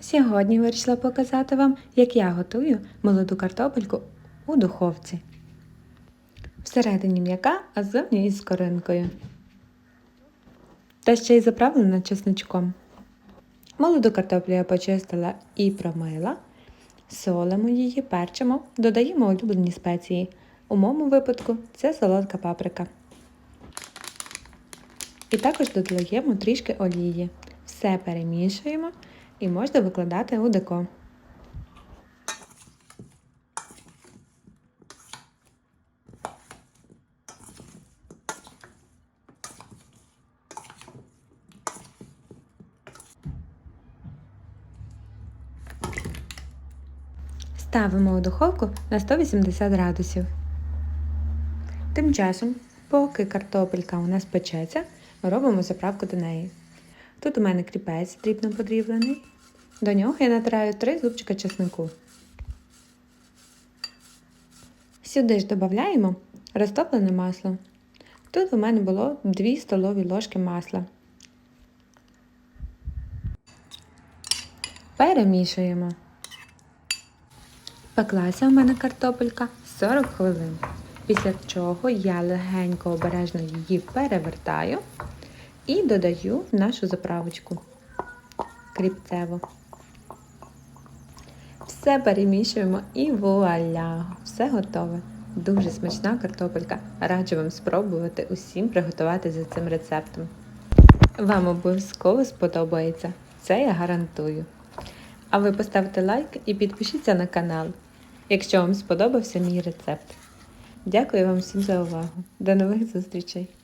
Сьогодні вирішила показати вам, як я готую молоду картопельку у духовці. Всередині м'яка, а ззовні із скоринкою. Та ще й заправлена чесничком. Молоду картоплю я почистила і промила. Солимо її, перчимо, додаємо улюблені спеції. У моєму випадку це солодка паприка. І також додаємо трішки олії. Все перемішуємо і можна викладати у деко. Ставимо у духовку на 180 градусів. Тим часом, поки картопелька у нас печеться, ми робимо заправку до неї. Тут у мене кріпець дрібно подріблений. До нього я натираю 3 зубчика чеснику. Сюди ж додаємо розтоплене масло. Тут у мене було 2 столові ложки масла. Перемішуємо. Пеклася у мене картопелька 40 хвилин. Після чого я легенько обережно її перевертаю і додаю в нашу заправочку кріпцево. Все перемішуємо і вуаля! Все готове. Дуже смачна картопелька. Раджу вам спробувати усім приготувати за цим рецептом. Вам обов'язково сподобається. Це я гарантую. А ви поставте лайк і підпишіться на канал, якщо вам сподобався мій рецепт. Дякую вам всім за увагу. До нових зустрічей!